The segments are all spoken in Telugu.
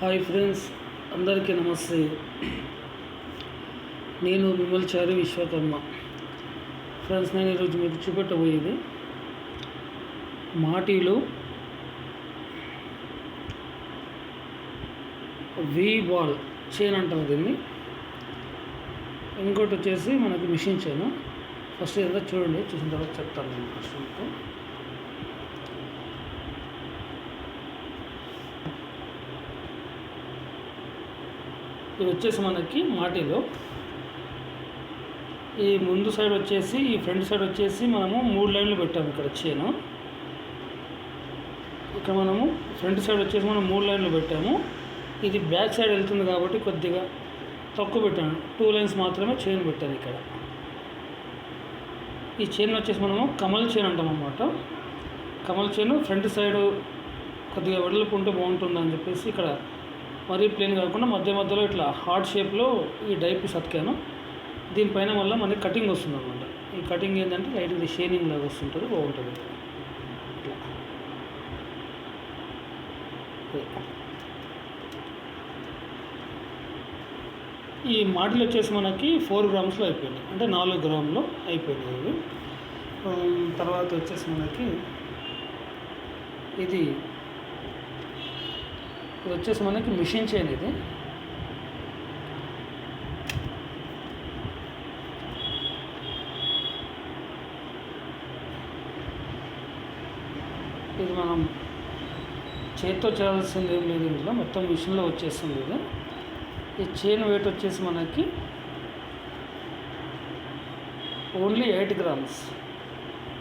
హాయ్ ఫ్రెండ్స్ అందరికీ నమస్తే. నేను విమల్చారి విశ్వకర్మ. ఫ్రెండ్స్ నేను ఈరోజు మీకు చూపెట్టబోయేది మాటిలో వీ బాల్ చైన్ అంటారు దీన్ని. ఇంకోటి వచ్చేసి మనకి మిషన్ చైన్ ఫస్ట్ ఏదో చూడండి చూసిన తర్వాత చెప్తాను నేను ఫస్ట్ ఇది వచ్చేసి మనకి మాటిలో. ఈ ముందు సైడ్ వచ్చేసి ఈ ఫ్రంట్ సైడ్ వచ్చేసి మనము మూడు లైన్లు పెట్టాము ఇక్కడ చేను. ఇక్కడ మనము ఫ్రంట్ సైడ్ వచ్చేసి మనం మూడు లైన్లు పెట్టాము. ఇది బ్యాక్ సైడ్ వెళ్తుంది కాబట్టి కొద్దిగా తక్కువ పెట్టాను. టూ లైన్స్ మాత్రమే చైన్ పెట్టాను ఇక్కడ. ఈ చైన్ వచ్చేసి మనము కమల్ చైన్ అంటాం అన్నమాట. కమల్ చైన్ ఫ్రంట్ సైడ్ కొద్దిగా వెడల్పు ఉంటే బాగుంటుందని చెప్పేసి ఇక్కడ మరీ ప్లేన్ కాకుండా మధ్య మధ్యలో ఇట్లా హార్ట్ షేప్లో ఈ డైప్ పీస్ దీనిపైన వల్ల మనకి కటింగ్ వస్తుంది అనమాట ఈ కటింగ్ ఏంటంటే లైట్ షేనింగ్ లాగా వస్తుంటుంది బాగుంటుంది. ఇట్లా ఈ మాటలు వచ్చేసి మనకి ఫోర్ గ్రామ్స్లో అయిపోయింది. అంటే నాలుగు గ్రాములు అయిపోయినాయి ఇవి. తర్వాత వచ్చేసి మనకి ఇది ఇది వచ్చేసి మనకి మిషన్ చైన్ ఇది. ఇది మనం చేతితో చేయాల్సింది ఏం లేదు ఇందులో మొత్తం మిషన్లో వచ్చేస్తుంది ఇది. ఈ చైన్ వెయిట్ వచ్చేసి మనకి ఓన్లీ ఎయిట్ గ్రామ్స్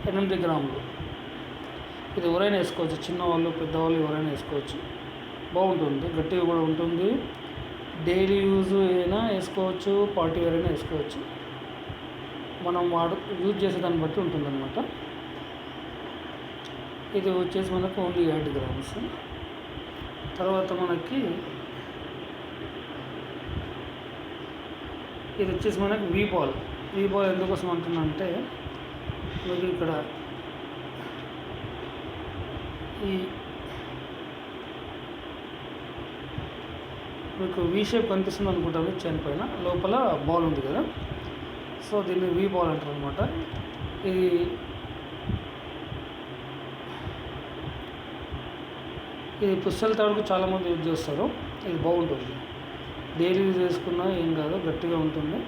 ఎనిమిది గ్రాములు. ఇది ఎవరైనా వేసుకోవచ్చు చిన్నవాళ్ళు పెద్దవాళ్ళు ఎవరైనా వేసుకోవచ్చు. బాగుంటుంది గట్టిగా కూడా ఉంటుంది. డైలీ యూజ్ అయినా వేసుకోవచ్చు పార్టీ వేర్ అయినా వేసుకోవచ్చు. మనం వాడు యూజ్ చేసే దాన్ని బట్టి ఉంటుందన్నమాట. ఇది వచ్చేసి మనకు ఓన్లీ ఎయిట్ గ్రామ్స్. తర్వాత మనకి ఇది వచ్చేసి మనకి వీ బాల్. వీ బాల్ ఎందుకోసం అంటున్నానంటే అంటే ఇక్కడ ఈ మీకు వీ షేప్ కనిపిస్తుంది అనుకుంటాను చైన్ పైన లోపల బాల్ ఉంది కదా. సో దీన్ని వీ బాల్ అంటారు అనమాట ఇది ఇది పుస్తల తాడుకు చాలామంది యూజ్ చేస్తారు. ఇది బాగుంటుంది. డైలీ యూజ్ చేసుకున్నా ఏం కాదు గట్టిగా ఉంటుంది.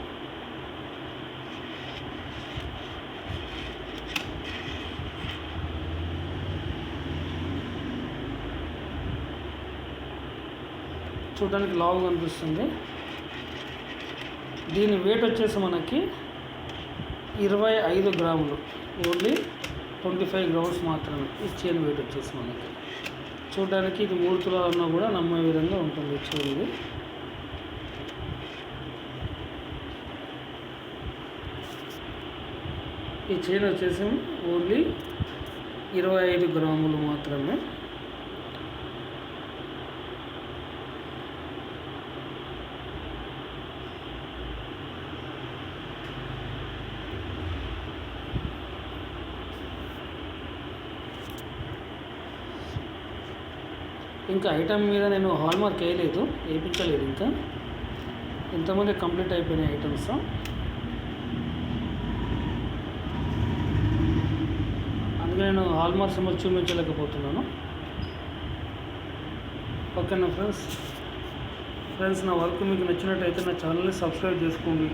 చూడడానికి లావుగా అనిపిస్తుంది. దీని వెయిట్ వచ్చేసి మనకి ఇరవై ఐదు గ్రాములు. ఓన్లీ ట్వంటీ ఫైవ్ గ్రామ్స్ మాత్రమే. ఈ చైన్ వెయిట్ వచ్చేసి మనకి. చూడడానికి ఇది మూడు తులాలు ఉన్నా కూడా నమ్మే విధంగా ఉంటుంది చైన్ ఇది. ఈ చైన్ వచ్చేసి ఓన్లీ ఇరవై ఐదు గ్రాములు మాత్రమే. ఇంకా ఐటమ్ మీద నేను హాల్మార్క్ వేయలేదు వేయించలేదు ఇంకా. ఇంతమంది కంప్లీట్ అయిపోయినాయి ఐటమ్స్ అందుకే నేను హాల్మార్క్ సింబల్ చూపించలేకపోతున్నాను. ఓకేనా ఫ్రెండ్స్ ఫ్రెండ్స్ నా వర్క్ మీకు నచ్చినట్టయితే నా ఛానల్ని సబ్స్క్రైబ్ చేసుకోండి.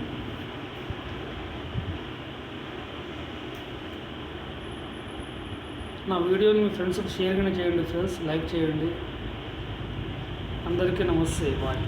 నా వీడియోని మీ ఫ్రెండ్స్కి షేర్ కానీ చేయండి ఫ్రెండ్స్ లైక్ చేయండి. అందరికీ నమస్తే బాయ్.